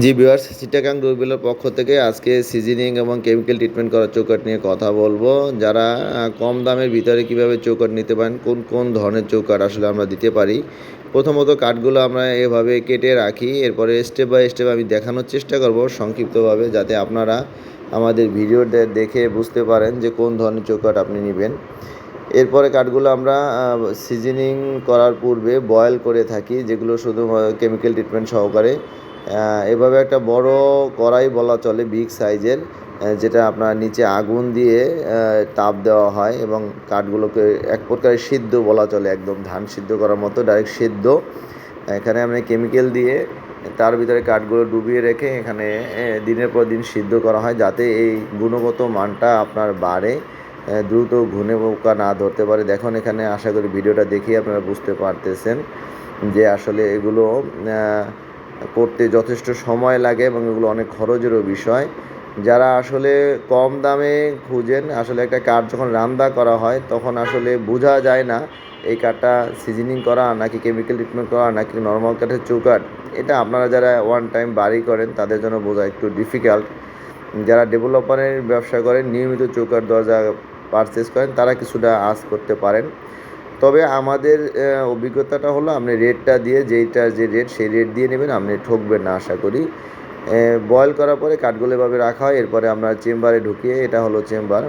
জি viewers, Chittagong রবিলের পক্ষ থেকে আজকে সিজনিং এবং কেমিক্যাল ট্রিটমেন্ট করা চৌকাট নিয়ে কথা বলব। যারা কম দামের ভিতরে কীভাবে চৌকাট নিতে পারেন, কোন কোন ধরনের চৌকাট আসলে আমরা দিতে পারি, প্রথমত কাঠগুলো আমরা এভাবে কেটে রাখি, এরপরে স্টেপ বাই স্টেপ আমি দেখানোর চেষ্টা করব সংক্ষিপ্তভাবে যাতে আপনারা আমাদের ভিডিও দেখে বুঝতে পারেন যে কোন ধরনের চৌকাট আপনি নেবেন। এরপরে কাঠগুলো আমরা সিজনিং করার পূর্বে বয়েল করে থাকি, যেগুলো শুধু কেমিক্যাল ট্রিটমেন্ট সহকারে। এভাবে একটা বড় কড়াই বলা চলে বিগ সাইজের যেটা আপনার নিচে আগুন দিয়ে তাপ দেওয়া হয় এবং কাঠগুলোকে এক প্রকারের সিদ্ধ বলা চলে, একদম ধান সিদ্ধ করার মতো ডাইরেক্ট সিদ্ধ। এখানে আমরা কেমিক্যাল দিয়ে তার ভিতরে কাঠগুলো ডুবিয়ে রেখে এখানে দিনের পর দিন সিদ্ধ করা হয় যাতে এই গুণগত মানটা আপনার বাড়ে দ্রুত ঘুনে পোকা না ধরতে পারে। দেখুন এখানে আশা করি ভিডিওটা দেখেই আপনারা বুঝতে পারতেছেন যে আসলে এগুলো করতে যথেষ্ট সময় লাগে এবং এগুলো অনেক খরচেরও বিষয়। যারা আসলে কম দামে খুঁজেন, আসলে একটা কাঠ যখন রান্না করা হয়, তখন আসলে বোঝা যায় না এই কাঠটা সিজনিং করা নাকি কেমিক্যাল ট্রিটমেন্ট করা নাকি নর্মাল কাঠের চৌকাঠ। এটা আপনারা যারা ওয়ান টাইম বাড়ি করেন, তাদের জন্য বোঝা একটু ডিফিকাল্ট যারা ডেভেলপারের ব্যবসা করেন, নিয়মিত চৌকাঠ দরজা পারচেস করেন, তারা কিছুটা আজ করতে পারেন। তবে আমাদের অভিজ্ঞতাটা হলো আপনি রেটটা দিয়ে যেইটা যে রেট, সেই রেট দিয়ে নেবেন, আপনি ঠকবেন না, আশা করি। বয়েল করার পরে কাঠগুলো এভাবে রাখা হয়, এরপরে আমরা চেম্বারে ঢুকিয়ে, এটা হলো চেম্বার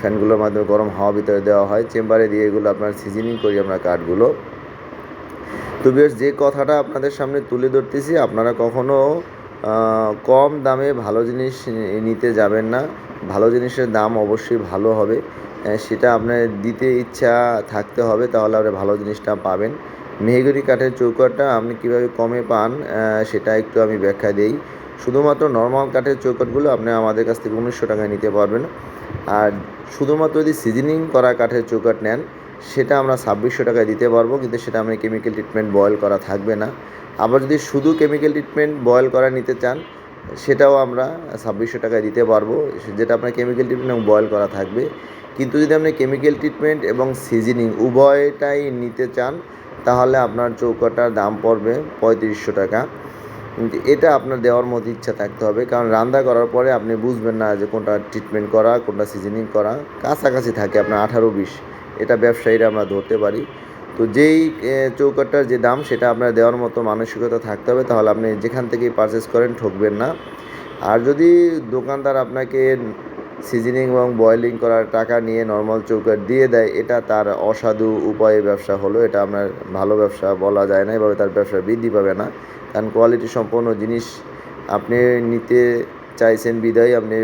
ফ্যানগুলোর মাধ্যমে গরম হাওয়া ভিতরে দেওয়া হয়, চেম্বারে দিয়ে এগুলো আপনার সিজনিং করি আমরা কাঠগুলো। তো বেশ, যে কথাটা আপনাদের সামনে তুলে ধরতেছি, আপনারা কখনো কম দামে ভালো জিনিস নিতে যাবেন না, ভালো জিনিসের দাম অবশ্যই ভালো হবে। সেটা আপনার দিতে ইচ্ছা থাকতে হবে, তাহলে আপনি ভালো জিনিসটা পাবেন। মেহগনি কাঠের চৌকাঠটা আপনি কীভাবে কমে পান সেটা একটু আমি ব্যাখ্যা দেই। শুধুমাত্র নর্মাল কাঠের চৌকাঠগুলো আপনি আমাদের কাছ থেকে উনিশশো টাকায় নিতে পারবেন। আর শুধুমাত্র যদি সিজনিং করা কাঠের চৌকাঠ নেন, সেটা আমরা ছাব্বিশশো টাকায় দিতে পারব, কিন্তু সেটা আমরা কেমিক্যাল ট্রিটমেন্ট বয়েল করা থাকবে না। আবার যদি শুধু কেমিক্যাল ট্রিটমেন্ট বয়েল করা নিতে চান সেটাও আমরা ছাব্বিশশো টাকায় দিতে পারব। যেটা আপনার কেমিক্যাল ট্রিটমেন্ট এবং বয়েল করা থাকবে। কিন্তু যদি আপনি কেমিক্যাল ট্রিটমেন্ট এবং সিজনিং উভয়টাই নিতে চান, তাহলে আপনার চৌকাটার দাম পড়বে পঁয়ত্রিশশো টাকা। এটা আপনার দেওয়ার মতো ইচ্ছা থাকতে হবে। কারণ রান্না করার পরে আপনি বুঝবেন না যে কোনটা ট্রিটমেন্ট করা, কোনটা সিজনিং করা। কাছাকাছি থাকে আপনার আঠারো বিশ। এটা ব্যবসায়ীরা আমরা ধরতে পারি। তো যেই এ, চৌকাটটার যে দাম সেটা আপনার দেওয়ার মতো মানসিকতা থাকতে হবে তাহলে আপনি যেখান থেকেই পারচেস করেন ঠকবেন না। আর যদি দোকানদার আপনাকে সিজনিং এবং বয়েলিং করার টাকা নিয়ে নর্মাল চৌকাট দিয়ে দেয় এটা তার অসাধু উপায়ে ব্যবসা হলো এটা আপনার ভালো ব্যবসা বলা যায় না এভাবে তার ব্যবসা বৃদ্ধি পাবে না। কারণ কোয়ালিটি সম্পন্ন জিনিস আপনি নিতে চাইছেন বিদায়, আপনি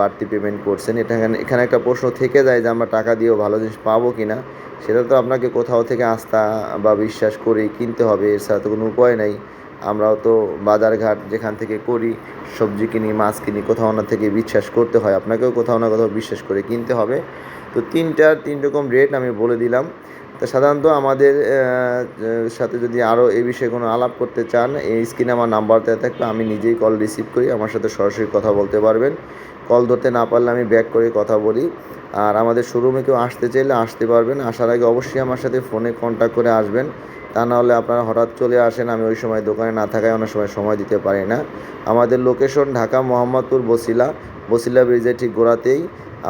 বাড়তি পেমেন্ট করছেন। এটা এখানে একটা প্রশ্ন থেকে যায় যে আমরা টাকা দিয়েও ভালো জিনিস পাবো কি না সেটা তো আপনাকে কোথাও থেকে আস্থা বা বিশ্বাস করে কিনতে হবে, এর সাথে তো কোনো উপায় নাই। আমরাও তো বাজারঘাট যেখান থেকে করি, সবজি কিনি, মাছ কিনি, কোথাও না থেকে বিশ্বাস করতে হয়, আপনাকেও কোথাও না কোথাও বিশ্বাস করে কিনতে হবে। তো তিনটার তিন রকম রেট আমি বলে দিলাম। তো সাধারণত আমাদের সাথে যদি আরও এই বিষয়ে কোনো আলাপ করতে চান, এই স্ক্রিনে আমার নাম্বার দেওয়া থাকবে, আমি নিজেই কল রিসিভ করি, আমার সাথে সরাসরি কথা বলতে পারবেন। কল ধরতে না পারলে আমি ব্যাক করে কথা বলি। আর আমাদের শোরুমে কেউ আসতে চাইলে আসতে পারবেন। আসার আগে অবশ্যই আমার সাথে ফোনে কন্ট্যাক্ট করে আসবেন। তা না হলে আপনারা হঠাৎ চলে আসেন, আমি ওই সময় দোকানে না থাকায় অনেক সময় সময় দিতে পারি না। আমাদের লোকেশন ঢাকা মোহাম্মদপুর বসিলা। বসিলা ব্রিজের ঠিক গোড়াতেই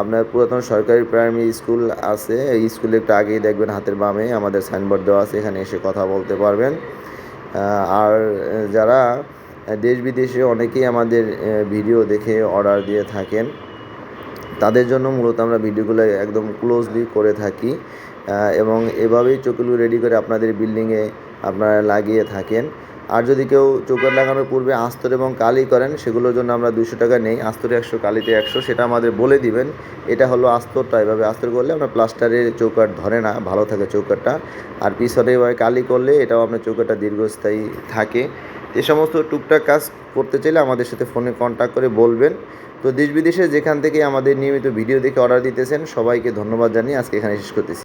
আপনার পুরাতন সরকারি প্রাইমারি স্কুল আছে। এই স্কুলে একটু আগেই দেখবেন হাতের বামে আমাদের সাইনবোর্ড দেওয়া আছে, এখানে এসে কথা বলতে পারবেন। আর যারা দেশ বিদেশে অনেকেই আমাদের ভিডিও দেখে অর্ডার দিয়ে থাকেন। তাদের জন্য মূলত আমরা ভিডিওগুলো একদম ক্লোজলি করে থাকি এবং এভাবেই চোখগুলো রেডি করে আপনাদের বিল্ডিংয়ে আপনারা লাগিয়ে থাকেন। আর যদি কেউ চৌকাট লাগানোর পূর্বে আস্তর এবং কালি করেন, সেগুলোর জন্য আমরা দুশো টাকা নেই, আস্তরে একশো, কালিতে একশো, সেটা আমাদের বলে দিবেন। এটা হলো আস্তরটা, এভাবে আস্তর করলে আপনার প্লাস্টারের চৌকাট ধরে না, ভালো থাকে চৌকাটটা আর পিছনে এভাবে কালি করলে এটাও আপনার চৌকাটটা দীর্ঘস্থায়ী থাকে। এ সমস্ত টুকটাক কাজ করতে চাইলে আমাদের সাথে ফোনে কন্ট্যাক্ট করে বলবেন। তো দেশ বিদেশে যেখান থেকে আমাদের নিয়মিত ভিডিও দেখে অর্ডার দিতেছেন, সবাইকে ধন্যবাদ জানিয়ে আজকে এখানে শেষ করতেছি।